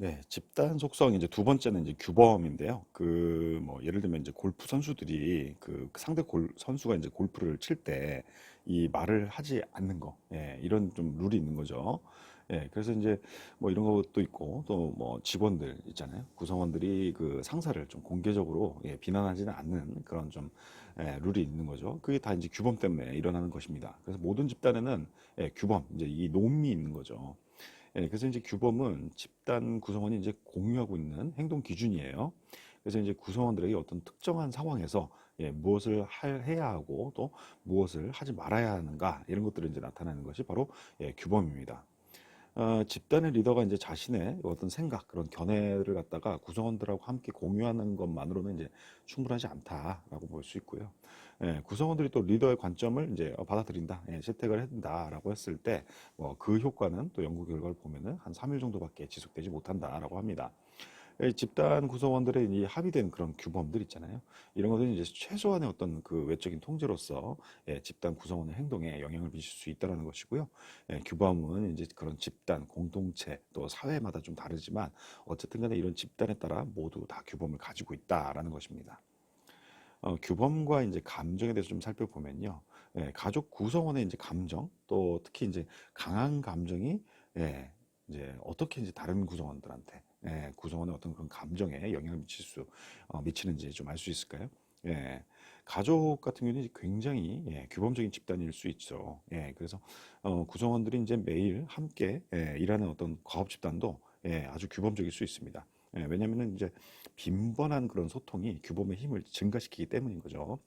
네, 집단 속성 이제 두 번째는 이제 규범인데요. 그 뭐 예를 들면 이제 골프 선수들이 그 상대 골 선수가 이제 골프를 칠 때 이 말을 하지 않는 거, 예, 이런 좀 룰이 있는 거죠. 예, 그래서 이제 뭐 이런 것도 있고 또 뭐 직원들 있잖아요. 구성원들이 그 상사를 좀 공개적으로 예, 비난하지는 않는 그런 좀 예, 룰이 있는 거죠. 그게 다 이제 규범 때문에 일어나는 것입니다. 그래서 모든 집단에는 예, 규범, 이제 이 놈이 있는 거죠. 예, 그래서 이제 규범은 집단 구성원이 이제 공유하고 있는 행동 기준이에요. 그래서 이제 구성원들에게 어떤 특정한 상황에서 예, 무엇을 할, 해야 하고 또 무엇을 하지 말아야 하는가 이런 것들을 이제 나타내는 것이 바로 예, 규범입니다. 어, 집단의 리더가 이제 자신의 어떤 생각, 그런 견해를 갖다가 구성원들하고 함께 공유하는 것만으로는 이제 충분하지 않다라고 볼 수 있고요. 예, 구성원들이 또 리더의 관점을 이제 어, 받아들인다, 예, 채택을 한다라고 했을 때, 뭐 그 효과는 또 연구 결과를 보면은 한 3일 정도밖에 지속되지 못한다라고 합니다. 예, 집단 구성원들의 이 합의된 그런 규범들 있잖아요. 이런 것들은 이제 최소한의 어떤 그 외적인 통제로서 예, 집단 구성원의 행동에 영향을 미칠 수 있다는 것이고요. 예, 규범은 이제 그런 집단, 공동체 또 사회마다 좀 다르지만 어쨌든 간에 이런 집단에 따라 모두 다 규범을 가지고 있다라는 것입니다. 어, 규범과 이제 감정에 대해서 좀 살펴보면요. 예, 가족 구성원의 이제 감정 또 특히 이제 강한 감정이 예, 이제 어떻게 이제 다른 구성원들한테 예, 구성원의 어떤 그런 감정에 영향을 미칠 수 어, 미치는지 좀 알 수 있을까요? 예, 가족 같은 경우는 굉장히 예, 규범적인 집단일 수 있죠. 예, 그래서 어, 구성원들이 이제 매일 함께 예, 일하는 어떤 과업 집단도 예, 아주 규범적일 수 있습니다. 예, 왜냐하면 이제 빈번한 그런 소통이 규범의 힘을 증가시키기 때문인 거죠.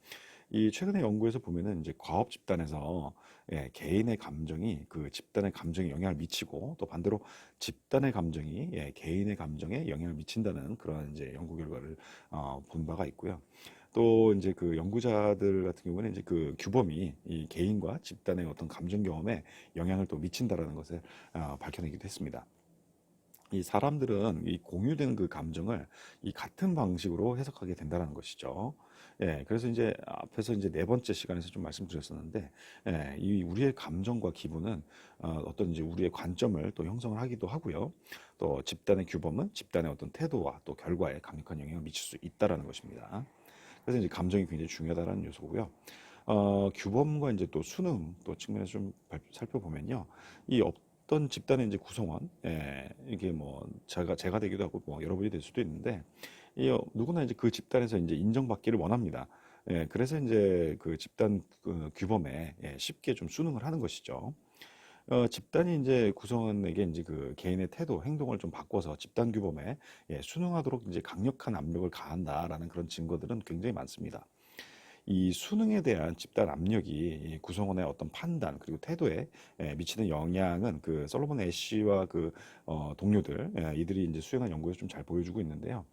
이 최근의 연구에서 보면은 이제 과업 집단에서 예, 개인의 감정이 그 집단의 감정에 영향을 미치고 또 반대로 집단의 감정이 예, 개인의 감정에 영향을 미친다는 그런 이제 연구 결과를 어, 본 바가 있고요. 또 이제 그 연구자들 같은 경우는 이제 그 규범이 이 개인과 집단의 어떤 감정 경험에 영향을 또 미친다라는 것을 어, 밝혀내기도 했습니다. 이 사람들은 이 공유되는 그 감정을 이 같은 방식으로 해석하게 된다는 것이죠. 예, 그래서 이제 앞에서 이제 네 번째 시간에서 좀 말씀드렸었는데, 예, 이 우리의 감정과 기분은 어, 어떤 이제 우리의 관점을 또 형성을 하기도 하고요. 또 집단의 규범은 집단의 어떤 태도와 또 결과에 강력한 영향을 미칠 수 있다라는 것입니다. 그래서 이제 감정이 굉장히 중요하다는 요소고요. 어, 규범과 이제 또 수능 또 측면에서 좀 발- 살펴보면요. 이 어떤 집단의 이제 구성원, 예, 이게 뭐 제가 제가 되기도 하고 뭐 여러분이 될 수도 있는데 이 어, 누구나 이제 그 집단에서 이제 인정받기를 원합니다. 예, 그래서 이제 그 집단 그 규범에 예, 쉽게 좀 순응을 하는 것이죠. 어, 집단이 이제 구성원에게 이제 그 개인의 태도, 행동을 좀 바꿔서 집단 규범에 예, 순응하도록 이제 강력한 압력을 가한다라는 그런 증거들은 굉장히 많습니다. 이 수능에 대한 집단 압력이 이 구성원의 어떤 판단 그리고 태도에 예, 미치는 영향은 그 솔로몬 애쉬와 그 어, 동료들 예, 이들이 이제 수행한 연구에서 좀 잘 보여주고 있는데요.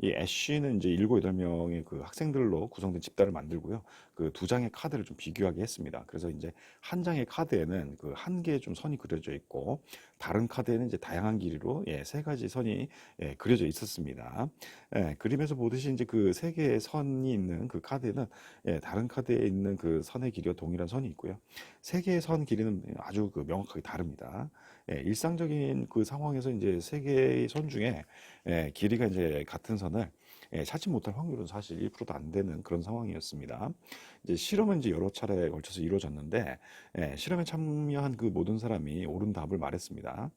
이 애쉬는 이제 일곱 여덟 명의 그 학생들로 구성된 집단을 만들고요. 그 두 장의 카드를 좀 비교하게 했습니다. 그래서 이제 한 장의 카드에는 그 한 개의 좀 선이 그려져 있고 다른 카드에는 이제 다양한 길이로 예, 세 가지 선이 예, 그려져 있었습니다. 예, 그림에서 보듯이 이제 그 세 개의 선이 있는 그 카드에는 예, 다른 카드에 있는 그 선의 길이와 동일한 선이 있고요. 세 개의 선 길이는 아주 그 명확하게 다릅니다. 예, 일상적인 그 상황에서 이제 세 개의 선 중에 예, 길이가 이제 같은 선을 예, 찾지 못할 확률은 사실 1%도 안 되는 그런 상황이었습니다. 이제 실험은 이제 여러 차례에 걸쳐서 이루어졌는데 예, 실험에 참여한 그 모든 사람이 옳은 답을 말했습니다.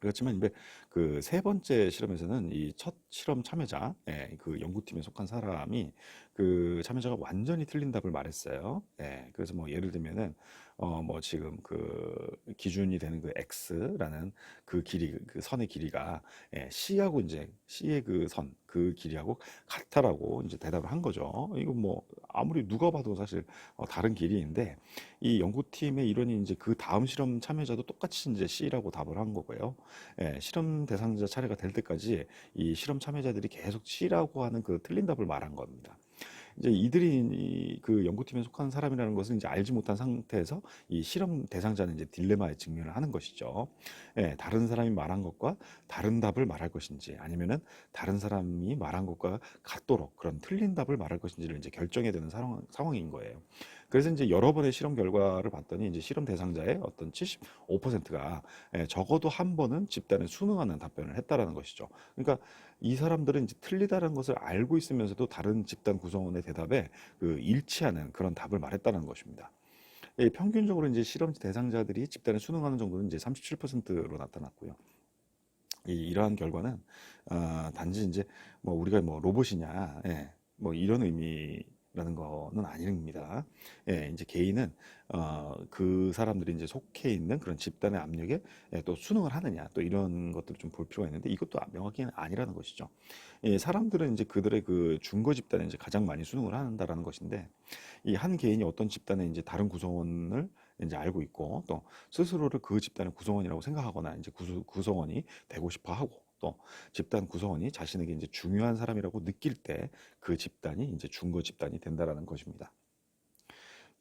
그렇지만 그 세 번째 실험에서는 이 첫 실험 참여자, 예, 그 연구팀에 속한 사람이 그 참여자가 완전히 틀린 답을 말했어요. 예, 그래서 뭐 예를 들면은 어 뭐 지금 그 기준이 되는 그 x라는 그 길이 그 선의 길이가 예, c하고 이제 c의 그 선, 그 길이하고 같다라고 이제 대답을 한 거죠. 이거 뭐 아무리 누가 봐도 사실 어, 다른 길이인데 이 연구팀의 일원이 이제 그 다음 실험 참여자도 똑같이 이제 C라고 답을 한 거고요. 예, 실험 대상자 차례가 될 때까지 이 실험 참여자들이 계속 C라고 하는 그 틀린 답을 말한 겁니다. 이제 이들이 이- 그 연구팀에 속한 사람이라는 것을 이제 알지 못한 상태에서 이 실험 대상자는 이제 딜레마에 직면을 하는 것이죠. 예, 다른 사람이 말한 것과 다른 답을 말할 것인지 아니면은 다른 사람이 말한 것과 같도록 그런 틀린 답을 말할 것인지를 이제 결정해야 되는 상황, 상황인 거예요. 그래서 이제 여러 번의 실험 결과를 봤더니 이제 실험 대상자의 어떤 75%가 예, 적어도 한 번은 집단에 순응하는 답변을 했다라는 것이죠. 그러니까 이 사람들은 이제 틀리다는 것을 알고 있으면서도 다른 집단 구성원의 대답에 그 일치하는 그런 답을 말했다는 것입니다. 예, 평균적으로 이제 실험 대상자들이 집단에 순응하는 정도는 이제 37%로 나타났고요. 이, 이러한 결과는 어, 단지 이제 뭐 우리가 뭐 로봇이냐, 예, 뭐 이런 의미 라는 거는 아닙니다. 예, 이제 개인은 어, 그 사람들이 이제 속해 있는 그런 집단의 압력에 예, 또 순응을 하느냐, 또 이런 것들을 좀 볼 필요가 있는데 이것도 명확히는 아니라는 것이죠. 예, 사람들은 이제 그들의 그 중거 집단에 이제 가장 많이 순응을 한다라는 것인데 이 한 개인이 어떤 집단의 이제 다른 구성원을 이제 알고 있고 또 스스로를 그 집단의 구성원이라고 생각하거나 이제 구수, 구성원이 되고 싶어 하고 또 집단 구성원이 자신에게 이제 중요한 사람이라고 느낄 때 그 집단이 이제 중거 집단이 된다라는 것입니다.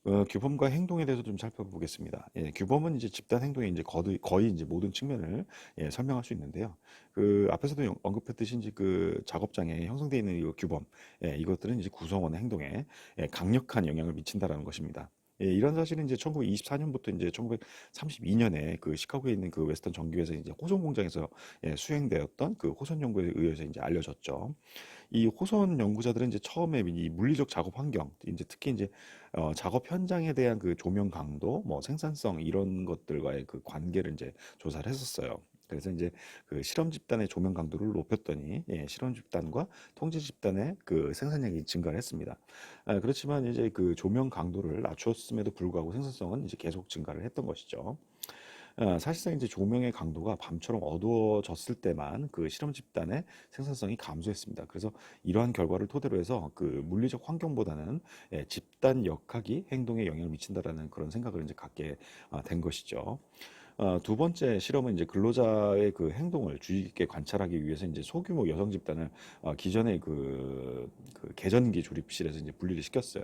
어, 규범과 행동에 대해서 좀 살펴보겠습니다. 예, 규범은 이제 집단 행동의 이제 거의, 거의 이제 모든 측면을 예, 설명할 수 있는데요. 그 앞에서도 영- 언급했듯이 이제 그 작업장에 형성되어 있는 이 규범, 예, 이것들은 이제 구성원의 행동에 예, 강력한 영향을 미친다라는 것입니다. 예, 이런 사실은 이제 1924년부터 이제 1932년에 그 시카고에 있는 그 웨스턴 정규에서 이제 호선 공장에서 예, 수행되었던 그 호선 연구에 의해서 이제 알려졌죠. 이 호선 연구자들은 이제 처음에 이 물리적 작업 환경, 이제 특히 이제 어, 작업 현장에 대한 그 조명 강도, 뭐 생산성 이런 것들과의 그 관계를 이제 조사를 했었어요. 그래서 이제 그 실험 집단의 조명 강도를 높였더니 예, 실험 집단과 통제 집단의 그 생산량이 증가를 했습니다. 아, 그렇지만 이제 그 조명 강도를 낮추었음에도 불구하고 생산성은 이제 계속 증가를 했던 것이죠. 어, 사실상 이제 조명의 강도가 밤처럼 어두워졌을 때만 그 실험 집단의 생산성이 감소했습니다. 그래서 이러한 결과를 토대로 해서 그 물리적 환경보다는 예, 집단 역학이 행동에 영향을 미친다라는 그런 생각을 이제 갖게 아, 된 것이죠. 어, 두 번째 실험은 이제 근로자의 그 행동을 주의 깊게 관찰하기 위해서 이제 소규모 여성 집단을 어, 기존의 그, 그 개전기 조립실에서 이제 분리를 시켰어요.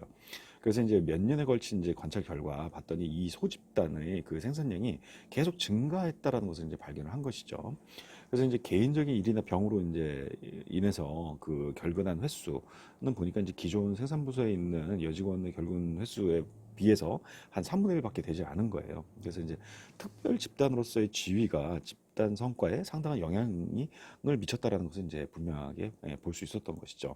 그래서 이제 몇 년에 걸친 이제 관찰 결과 봤더니 이 소집단의 그 생산량이 계속 증가했다라는 것을 이제 발견을 한 것이죠. 그래서 이제 개인적인 일이나 병으로 이제 인해서 그 결근한 횟수는 보니까 이제 기존 생산 부서에 있는 여직원의 결근 횟수에 비해서 한 3분의 1밖에 되지 않은 거예요. 그래서 이제 특별 집단으로서의 지위가 집단 성과에 상당한 영향을 미쳤다라는 것을 이제 분명하게 볼 수 있었던 것이죠.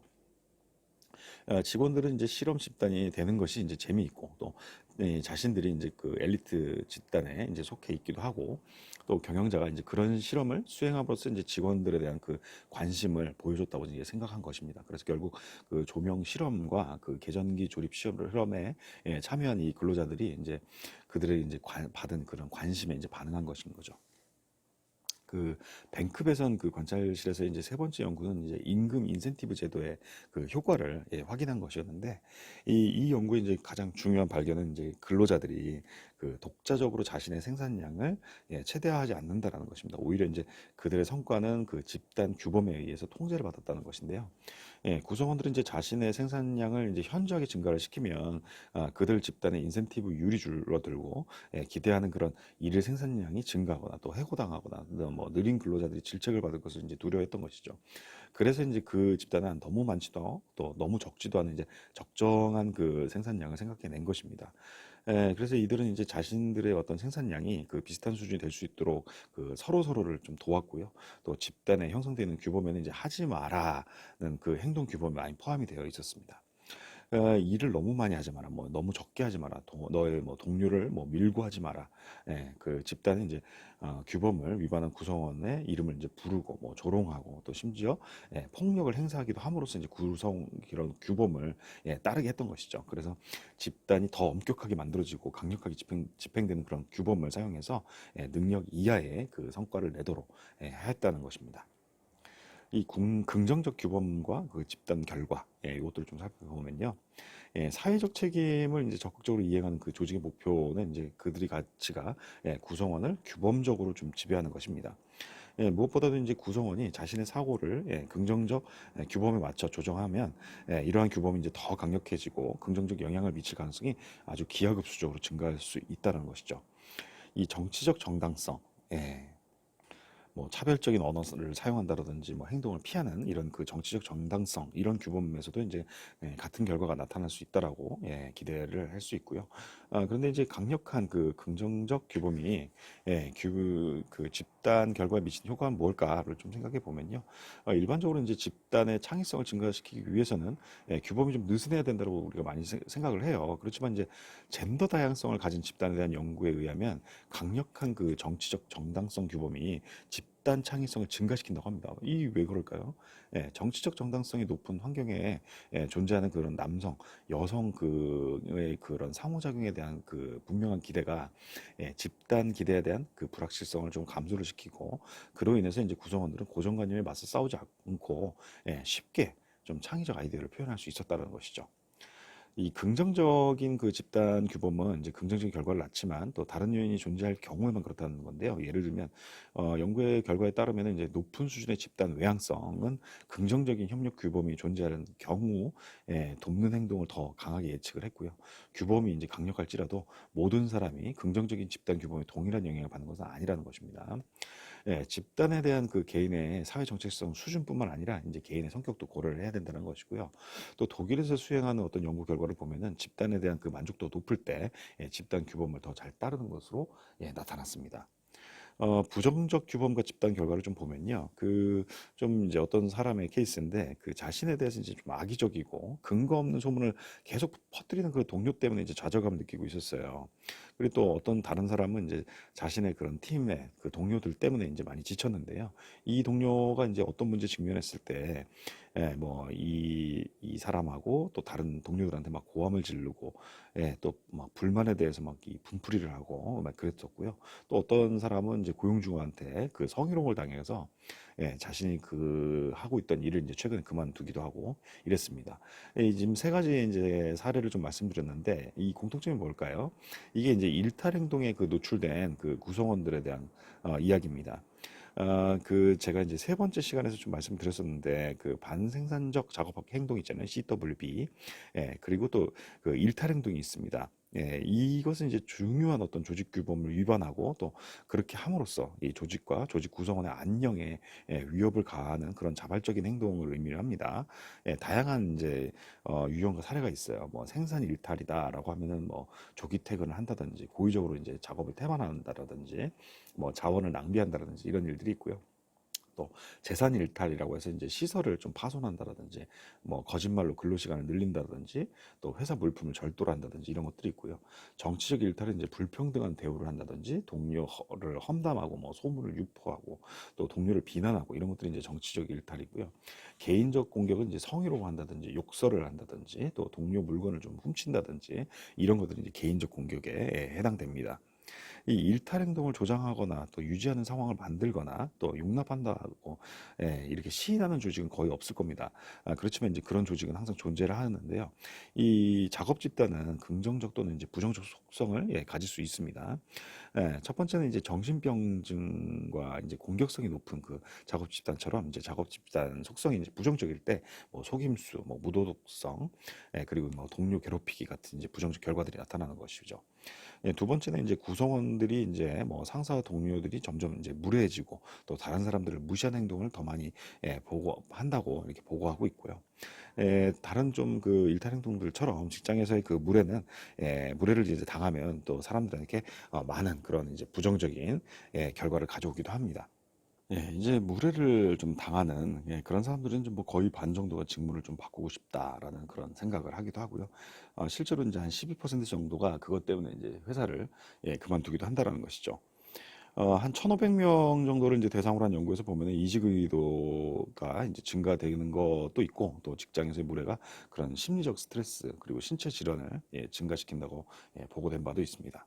어, 직원들은 이제 실험 집단이 되는 것이 이제 재미있고 또 예, 자신들이 이제 그 엘리트 집단에 이제 속해 있기도 하고 또 경영자가 이제 그런 실험을 수행함으로써 이제 직원들에 대한 그 관심을 보여줬다고 이제 생각한 것입니다. 그래서 결국 그 조명 실험과 그 계전기 조립 실험에 예, 참여한 이 근로자들이 이제 그들의 이제 관- 받은 그런 관심에 이제 반응한 것인 거죠. 그 뱅크배선 그 관찰실에서 이제 세 번째 연구는 이제 임금 인센티브 제도의 그 효과를 예, 확인한 것이었는데 이, 이 연구의 이제 가장 중요한 발견은 이제 근로자들이 그 독자적으로 자신의 생산량을 예, 최대화하지 않는다라는 것입니다. 오히려 이제 그들의 성과는 그 집단 규범에 의해서 통제를 받았다는 것인데요. 예, 구성원들은 이제 자신의 생산량을 이제 현저하게 증가를 시키면 아, 그들 집단의 인센티브 율이 줄어들고 예, 기대하는 그런 일일 생산량이 증가하거나 또 해고당하거나 또뭐 느린 근로자들이 질책을 받을 것을 이제 두려워했던 것이죠. 그래서 이제 그 집단은 너무 많지도 또 너무 적지도 않은 이제 적정한 그 생산량을 생각해낸 것입니다. 예, 그래서 이들은 이제 자신들의 어떤 생산량이 그 비슷한 수준이 될 수 있도록 그 서로 서로를 좀 도왔고요. 또 집단에 형성되는 규범에는 이제 하지 마라는 그 행동 규범이 많이 포함이 되어 있었습니다. 어, 일을 너무 많이 하지 마라. 뭐 너무 적게 하지 마라. 도- 너의 뭐 동료를 뭐 밀고 하지 마라. 예, 그 집단은 이제 어, 규범을 위반한 구성원의 이름을 이제 부르고 뭐 조롱하고 또 심지어 예, 폭력을 행사하기도 함으로써 이제 구성 이런 규범을 예, 따르게 했던 것이죠. 그래서 집단이 더 엄격하게 만들어지고 강력하게 집행, 집행되는 그런 규범을 사용해서 예, 능력 이하의 그 성과를 내도록 예, 했다는 것입니다. 이 궁- 긍정적 규범과 그 집단 결과, 예, 이것들을 좀 살펴보면요. 예, 사회적 책임을 이제 적극적으로 이행하는 그 조직의 목표는 이제 그들이 가치가 예, 구성원을 규범적으로 좀 지배하는 것입니다. 예, 무엇보다도 이제 구성원이 자신의 사고를 예, 긍정적 예, 규범에 맞춰 조정하면 예, 이러한 규범이 이제 더 강력해지고 긍정적 영향을 미칠 가능성이 아주 기하급수적으로 증가할 수 있다는 것이죠. 이 정치적 정당성, 예, 뭐 차별적인 언어를 사용한다라든지 뭐 행동을 피하는 이런 그 정치적 정당성 이런 규범에서도 이제 예, 같은 결과가 나타날 수 있다라고 예, 기대를 할 수 있고요. 아, 그런데 이제 강력한 그 긍정적 규범이 예, 규, 그 집단 결과에 미친 효과는 뭘까를 좀 생각해 보면요. 어, 일반적으로 이제 집단의 창의성을 증가시키기 위해서는 예, 규범이 좀 느슨해야 된다고 우리가 많이 세- 생각을 해요. 그렇지만 이제 젠더 다양성을 가진 집단에 대한 연구에 의하면 강력한 그 정치적 정당성 규범이 집 단 창의성을 증가시킨다고 합니다. 이 왜 그럴까요? 예, 정치적 정당성이 높은 환경에 예, 존재하는 그런 남성, 여성 그의 그런 상호작용에 대한 그 분명한 기대가 예, 집단 기대에 대한 그 불확실성을 좀 감소를 시키고 그로 인해서 이제 구성원들은 고정관념에 맞서 싸우지 않고 예, 쉽게 좀 창의적 아이디어를 표현할 수 있었다는 것이죠. 이 긍정적인 그 집단 규범은 이제 긍정적인 결과를 낳지만 또 다른 요인이 존재할 경우에만 그렇다는 건데요. 예를 들면 어, 연구의 결과에 따르면 이제 높은 수준의 집단 외향성은 긍정적인 협력 규범이 존재하는 경우 에 돕는 행동을 더 강하게 예측을 했고요. 규범이 이제 강력할지라도 모든 사람이 긍정적인 집단 규범에 동일한 영향을 받는 것은 아니라는 것입니다. 예, 집단에 대한 그 개인의 사회 정체성 수준뿐만 아니라 이제 개인의 성격도 고려를 해야 된다는 것이고요. 또 독일에서 수행하는 어떤 연구 결과를 보면은 집단에 대한 그 만족도 높을 때 예, 집단 규범을 더 잘 따르는 것으로 예, 나타났습니다. 어, 부정적 규범과 집단 결과를 좀 보면요. 그, 좀 이제 어떤 사람의 케이스인데, 그 자신에 대해서 이제 좀 악의적이고, 근거 없는 소문을 계속 퍼뜨리는 그 동료 때문에 이제 좌절감을 느끼고 있었어요. 그리고 또 어떤 다른 사람은 이제 자신의 그런 팀의 그 동료들 때문에 이제 많이 지쳤는데요. 이 동료가 이제 어떤 문제 직면했을 때, 예, 뭐, 이, 이 사람하고 또 다른 동료들한테 막 고함을 지르고, 예, 또 막 불만에 대해서 막 이 분풀이를 하고 막 그랬었고요. 또 어떤 사람은 이제 고용주한테 그 성희롱을 당해서 예, 자신이 그 하고 있던 일을 이제 최근에 그만두기도 하고 이랬습니다. 예, 지금 세 가지 이제 사례를 좀 말씀드렸는데 이 공통점이 뭘까요? 이게 이제 일탈 행동에 그 노출된 그 구성원들에 대한 어, 이야기입니다. 어, 그 제가 이제 세 번째 시간에서 좀 말씀드렸었는데 그 반생산적 작업 행동 있잖아요. CWB. 예, 그리고 또 그 일탈 행동이 있습니다. 예, 이것은 이제 중요한 어떤 조직 규범을 위반하고 또 그렇게 함으로써 이 조직과 조직 구성원의 안녕에 예, 위협을 가하는 그런 자발적인 행동을 의미를 합니다. 예, 다양한 이제 어, 유형과 사례가 있어요. 뭐 생산 일탈이다라고 하면은 뭐 조기 퇴근을 한다든지 고의적으로 이제 작업을 태만한다라든지 뭐 자원을 낭비한다라든지 이런 일들이 있고요. 또 재산 일탈이라고 해서 이제 시설을 좀 파손한다라든지 뭐 거짓말로 근로 시간을 늘린다든지 또 회사 물품을 절도를 한다든지 이런 것들이 있고요. 정치적 일탈은 이제 불평등한 대우를 한다든지 동료를 험담하고 뭐 소문을 유포하고 또 동료를 비난하고 이런 것들이 이제 정치적 일탈이고요. 개인적 공격은 이제 성희롱 한다든지 욕설을 한다든지 또 동료 물건을 좀 훔친다든지 이런 것들이 이제 개인적 공격에 해당됩니다. 이 일탈 행동을 조장하거나 또 유지하는 상황을 만들거나 또 용납한다고 예, 이렇게 시인하는 조직은 거의 없을 겁니다. 아, 그렇지만 이제 그런 조직은 항상 존재를 하는데요. 이 작업 집단은 긍정적 또는 이제 부정적 속성을 예, 가질 수 있습니다. 예, 첫 번째는 이제 정신병증과 이제 공격성이 높은 그 작업 집단처럼 이제 작업 집단 속성이 이제 부정적일 때 뭐 속임수, 뭐 무도덕성, 예, 그리고 뭐 동료 괴롭히기 같은 이제 부정적 결과들이 나타나는 것이죠. 예, 두 번째는 이제 구성원 들이 이제 뭐 상사와 동료들이 점점 이제 무례해지고 또 다른 사람들을 무시하는 행동을 더 많이 예, 보고 한다고 이렇게 보고하고 있고요. 예, 다른 좀 그 일탈 행동들처럼 직장에서의 그 무례는 예, 무례를 이제 당하면 또 사람들에게 어, 많은 그런 이제 부정적인 예, 결과를 가져오기도 합니다. 예, 이제 무례를 좀 당하는 예, 그런 사람들은 좀 뭐 거의 반 정도가 직무를 좀 바꾸고 싶다라는 그런 생각을 하기도 하고요. 어, 실제로 이제 한 12% 정도가 그것 때문에 이제 회사를 예, 그만두기도 한다라는 것이죠. 어, 한 1,500명 정도를 이제 대상으로 한 연구에서 보면은 이직 의도가 이제 증가되는 것도 있고 또 직장에서의 무례가 그런 심리적 스트레스 그리고 신체 질환을 예, 증가시킨다고 예, 보고된 바도 있습니다.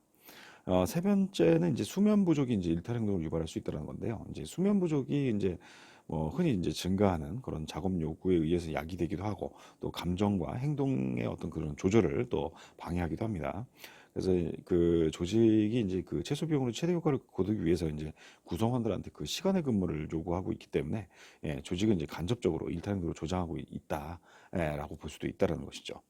어, 세 번째는 이제 수면 부족이 이제 일탈 행동을 유발할 수 있다는 건데요. 이제 수면 부족이 이제 뭐 흔히 이제 증가하는 그런 작업 요구에 의해서 야기되기도 하고 또 감정과 행동의 어떤 그런 조절을 또 방해하기도 합니다. 그래서 그 조직이 이제 그 최소 비용으로 최대 효과를 거두기 위해서 이제 구성원들한테 그 시간의 근무를 요구하고 있기 때문에 예, 조직은 이제 간접적으로 일탈 행동을 조장하고 있다라고 볼 수도 있다라는 것이죠.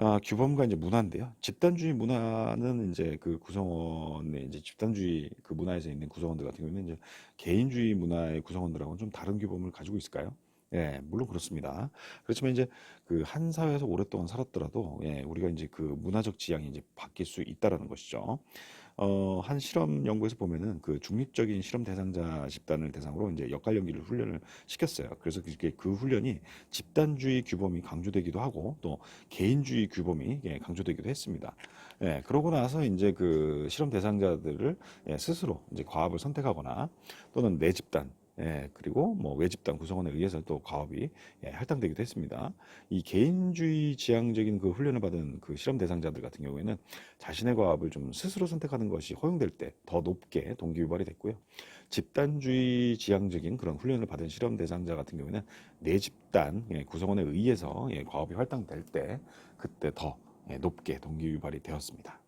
아, 규범과 이제 문화인데요. 집단주의 문화는 이제 그 구성원의 이제 집단주의 그 문화에서 있는 구성원들 같은 경우는 이제 개인주의 문화의 구성원들하고는 좀 다른 규범을 가지고 있을까요? 예, 물론 그렇습니다. 그렇지만 이제 그 한 사회에서 오랫동안 살았더라도 예, 우리가 이제 그 문화적 지향이 이제 바뀔 수 있다라는 것이죠. 어, 한 실험 연구에서 보면은 그 중립적인 실험 대상자 집단을 대상으로 이제 역할 연기를 훈련을 시켰어요. 그래서 그게 그 훈련이 집단주의 규범이 강조되기도 하고 또 개인주의 규범이 예, 강조되기도 했습니다. 예, 그러고 나서 이제 그 실험 대상자들을 예, 스스로 이제 과업을 선택하거나 또는 내 집단 예, 그리고 뭐 외집단 구성원에 의해서 또 과업이 예, 할당되기도 했습니다. 이 개인주의 지향적인 그 훈련을 받은 그 실험 대상자들 같은 경우에는 자신의 과업을 좀 스스로 선택하는 것이 허용될 때 더 높게 동기 유발이 됐고요. 집단주의 지향적인 그런 훈련을 받은 실험 대상자 같은 경우에는 내 집단 예, 구성원에 의해서 예, 과업이 할당될 때 그때 더 예, 높게 동기 유발이 되었습니다.